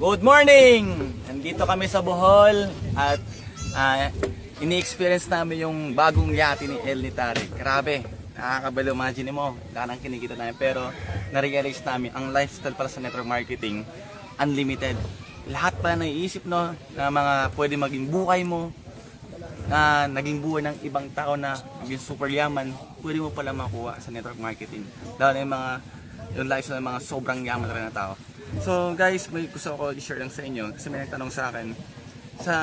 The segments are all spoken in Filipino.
Good morning! Nandito kami sa Bohol at ah, ini-experience namin yung bagong yate ni El Nitari. Grabe, nakakabalo. Imagine mo, darang kinikita namin. Pero na-realize namin, ang lifestyle pala sa network marketing, unlimited. Lahat pala naiisip no, na mga pwede maging buhay mo, na naging buhay ng ibang tao na yung super yaman, pwede mo pala makuha sa network marketing. Lalo na yung mga yung lifestyle ng mga sobrang yaman rin na tao. So guys, may gusto ko i-share lang sa inyo kasi may nagtanong sa akin. Sa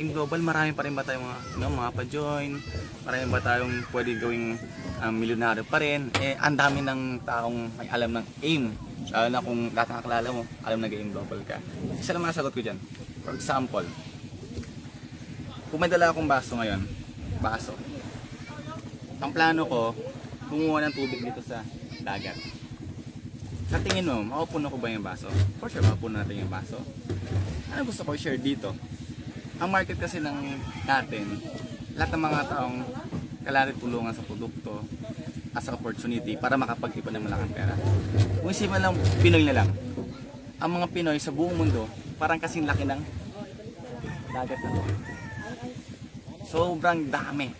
in global marami pa rin ba tayong mga, no, mga pa-join? Marami ba tayong pwede gawing um, milyonaryo pa rin? Eh ang dami ng taong may alam ng aim. Lalo na kung lahat ng kakilala mo alam na game global ka. Isa lang mga sagot ko dyan. For example kung may dala akong baso ngayon, baso. Ang plano ko, kumuha ng tubig dito sa dagat. Sa tingin mo, mapupuno ko ba yung baso? For sure, mapupuno natin yung baso. Ano gusto ko i-share dito? Ang market kasi ng natin, lahat ng mga taong kailangan tulungan sa produkto as opportunity para makapag-ipon ng malaking pera. Kung isipin lang, Pinoy na lang. Ang mga Pinoy sa buong mundo, parang kasing laki ng dagat na to. Sobrang dami.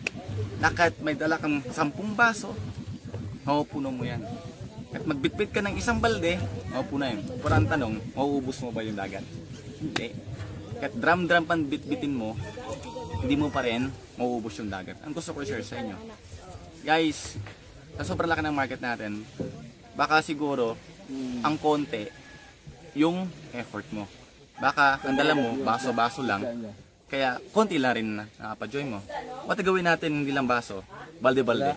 Nakat may dala kang sampung baso, mapupuno mo yan. At magbitbit ka ng isang balde, mapupuno yan. Pero ang tanong, mauubos mo ba yung dagat? Hindi. At drum-drum pan bitbitin mo, hindi mo pa rin mauubos yung dagat. Ang gusto ko i-share sa inyo. Guys, sa sobrang laki ng market natin, baka siguro, ang konti, yung effort mo. Baka ang dala mo, baso-baso lang, kaya konti lang rin na nakapajoy mo. What gawin natin hindi lang baso, balde-balde.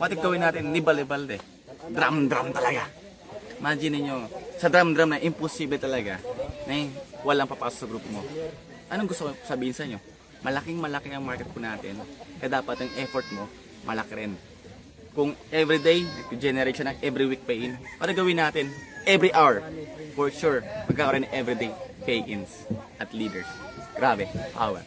What gawin natin hindi balde-balde. Drum-drum talaga. Imagine niyo sa drum-drum na imposible talaga na walang papasok sa grupo mo. Anong gusto ko sabihin sa inyo? Malaking malaki ang market po natin. Kaya dapat ang effort mo, malaki rin. Kung everyday, generate siya ng every week pay-in, ano gawin natin? Every hour. For sure, magkakaroon everyday pay-ins at leaders. Grabe, power.